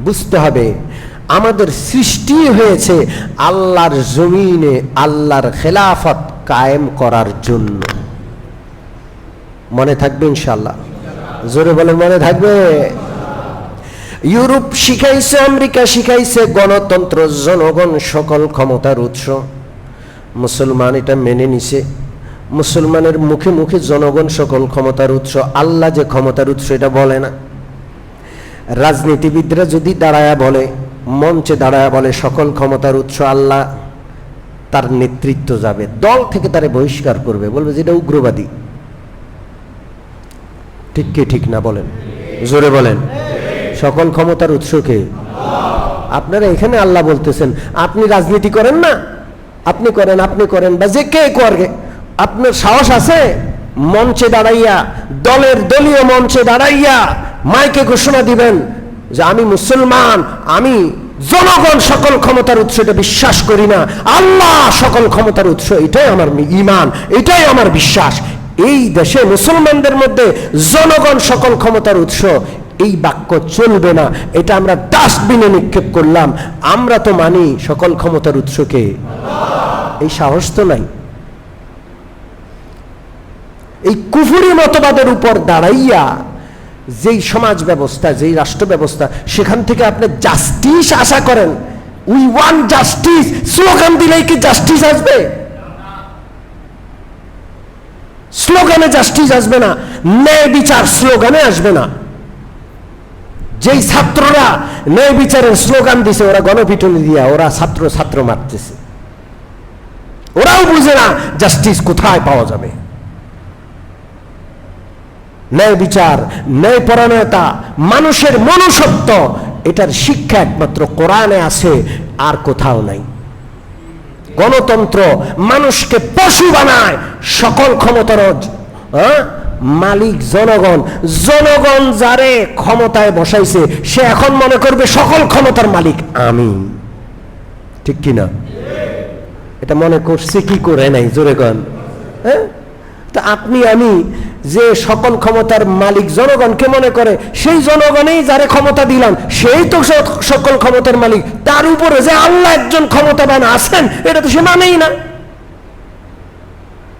বুঝতে হবে, আমাদের সৃষ্টি হয়েছে আল্লাহর জমিনে, আল্লাহর খেলাফত কায়েম করার জন্য। মনে থাকবে ইনশাল্লাহ জোরে বলে মনে থাকবে? ইউরোপ শিখাইছে, আমেরিকা শিখাইছে, গণতন্ত্র, জনগণ সকল ক্ষমতার উৎস। মুসলমান এটা মেনে নিছে। মুসলমানের মুখে মুখে জনগণ সকল ক্ষমতার উৎস, আল্লাহ যে ক্ষমতার উৎস, এটা বলে না। রাজনীতিবিদরা যদি দাঁড়ায়া বলে, মঞ্চে দাঁড়ায়া বলে সকল ক্ষমতার উৎস আল্লাহ, তার নেতৃত্ব যাবে, দল থেকে তারে বহিষ্কার করবে, বলবে যে এটা উগ্রবাদী। ঠিক কি ঠিক না বলেন? জোরে বলেন। সকল ক্ষমতার উৎসকে আপনারা এখানে আল্লাহ বলতেছেন, আপনি রাজনীতি করেন না? আপনি করেন আপনি করেন, বা যে কে করবে? আপনার সাহস আছে? মঞ্চে দাঁড়াইয়া, দলের দলীয় মঞ্চে দাঁড়াইয়া মাইকে ঘোষণা দিবেন যে আমি মুসলমান, আমি জনগণ সকল ক্ষমতার উৎস, এটা বিশ্বাস করি না। আল্লাহ সকল ক্ষমতার উৎস, এটাই আমার ইমান এটাই আমার বিশ্বাস। এই দেশে মুসলমানদের মধ্যে জনগণ সকল ক্ষমতার উৎস, এই বাক্য চলবে না। এটা আমরা ডাস্টবিনে নিক্ষেপ করলাম। আমরা তো মানি সকল ক্ষমতার উৎসকে। এই সাহস তো নাই। এই কুফুরি মতবাদের উপর দাঁড়াইয়া যেই সমাজ ব্যবস্থা, যেই রাষ্ট্র ব্যবস্থা, সেখান থেকে আপনি জাস্টিস আশা করেন। উই ওয়ান জাস্টিস স্লোগান দিলেই কি জাস্টিস আসবে? স্লোগানে জাস্টিস আসবে না। ন্যায় বিচার স্লোগানে আসবে না। যেই ছাত্ররা ন্যায় বিচারের স্লোগান দিছে, ওরা গণপিটনি দিয়া, ওরা ছাত্র ছাত্র মারতেছে। ওরাও বুঝে না জাস্টিস কোথায় পাওয়া যাবে। ন্যায় বিচার, ন্যায় পরায়ণতা, মানুষের মনুষ্যত্ব, এটার শিক্ষা একমাত্র কোরআনে আছে, আর কোথাও নাই। গণতন্ত্র মানুষকে পশু বানায়, সকল ক্ষমতার? মালিক, জনগণ জনগণ যারে ক্ষমতায় বসাইছে, সে এখন মনে করবে সকল ক্ষমতার মালিক আমি। ঠিক কিনা? এটা মনে করছে কি করে নাই, জোরে কন। হ্যাঁ? তা আপনি, আমি যে সকল ক্ষমতার মালিক জনগণকে মনে করে, সেই জনগণেই যারে ক্ষমতা দিলাম, সেই তো সকল ক্ষমতার মালিক, তার উপরে যে আল্লাহ একজন ক্ষমতাবান আছেন, এটা তো সে মানেই না।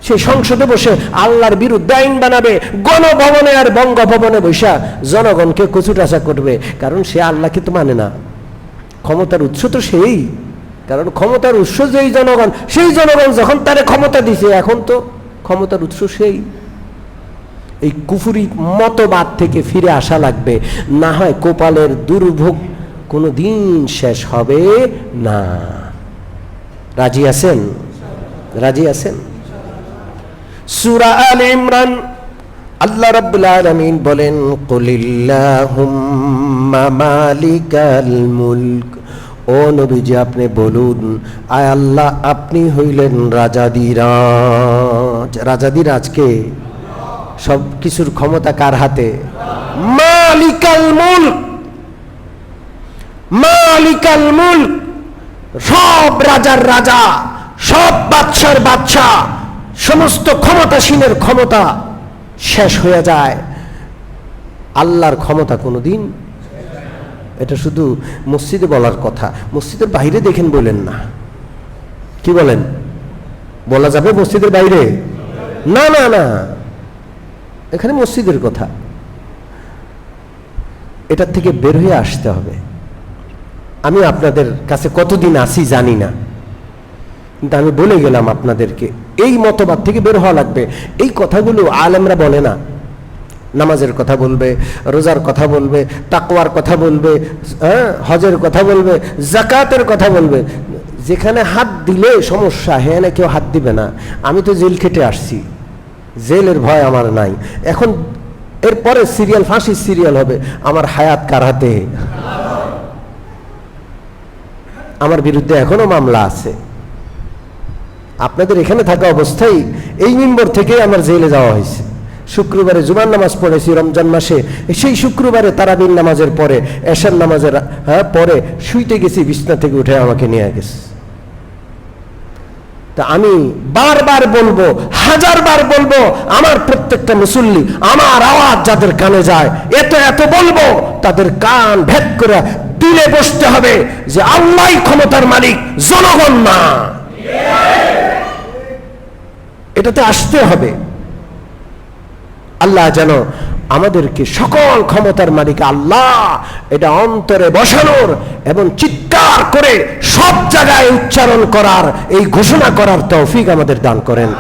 সে সংসদে বসে আল্লাহর বিরুদ্ধে আইন বানাবে, গণভবনে আর বঙ্গভবনে বৈশা জনগণকে কচুটাচা করবে, কারণ সে আল্লাহকে তো মানে না। ক্ষমতার উৎস তো সেই, কারণ ক্ষমতার উৎস যেই জনগণ, সেই জনগণ যখন তারে ক্ষমতা দিছে, এখন তো ক্ষমতার উৎস সেই। এই কুফুরি মতবাদ থেকে ফিরে আসা লাগবে। না হয় কোপালের দুর্ভোগ কোনো দিন শেষ হবে না। রাজি আছেন? রাজি আছেন? সুরা আল ইমরান আল্লাহ রাব্বুল আলামিন বলেন, কুলিল্লাহুম্মা মালিকাল মুলক। ও নবীজি, আপনি বলুন, আয় আল্লাহ, আপনি হইলেন রাজাদিরাজ রাজাদিরাজকে সব কিছুর ক্ষমতা কার হাতে? মালিকাল মুলক। মালিকাল মুলক। সব রাজার রাজা, সব বাদশার বাদশা সমস্ত ক্ষমতাসীনের ক্ষমতা শেষ হয়ে যায়। আল্লাহর ক্ষমতা কোনোদিন এটা শুধু মসজিদে বলার কথা। মসজিদের বাইরে দেখেন বলেন না। কি বলেন? বলা যাবে মসজিদের বাইরে? না না না। এখানে মসজিদের কথা। এটার থেকে বের হয়ে আসতে হবে। আমি আপনাদের কাছে কতদিন আসি জানি না। কিন্তু আমি বলে গেলাম আপনাদেরকে, এই মতবাদ থেকে বের হওয়া লাগবে। এই কথাগুলো আলেমরা বলে না। নামাজের কথা বলবে, রোজার কথা বলবে, তাকওয়ার কথা বলবে হ্যাঁ হজের কথা বলবে জাকাতের কথা বলবে। যেখানে হাত দিলে সমস্যা হ্যাঁ না কেউ হাত দিবে না। আমি তো জেল খেটে আসছি। জেলের ভয় আমার নাই। এখন এরপরে সিরিয়াল, ফাঁসির সিরিয়াল হবে, আমার হায়াত কার হাতে? আমার বিরুদ্ধে এখনও মামলা আছে। আপনাদের এখানে থাকা অবস্থায় এই মিম্বর থেকে আমার জেলে যাওয়া হয়েছে। শুক্রবারে জুমার নামাজ পড়েছি, রমজান মাসে। সেই শুক্রবারে তারাবির নামাজের পরে, এশার নামাজের হ্যাঁ পরে শুইতে গেছি, বিছনা থেকে উঠে আমাকে নিয়ে গেছে। তা আমি বারবার বলব হাজার বার বলব, আমার প্রত্যেকটা মুসল্লি, আমার আওয়াজ যাদের কানে যায়, এত এত বলব, তাদের কান ভেদ করে বুঝে বসতে হবে যে আল্লাহ ক্ষমতার মালিক, জনগণ না। এটাতে আসতে হবে। আল্লাহ যেন আমাদেরকে সকল ক্ষমতার মালিক আল্লাহ। এটা অন্তরে বসানোর এবং চিৎকার করে সব জায়গায় উচ্চারণ করার, এই ঘোষণা করার তৌফিক আমাদের দান করেন।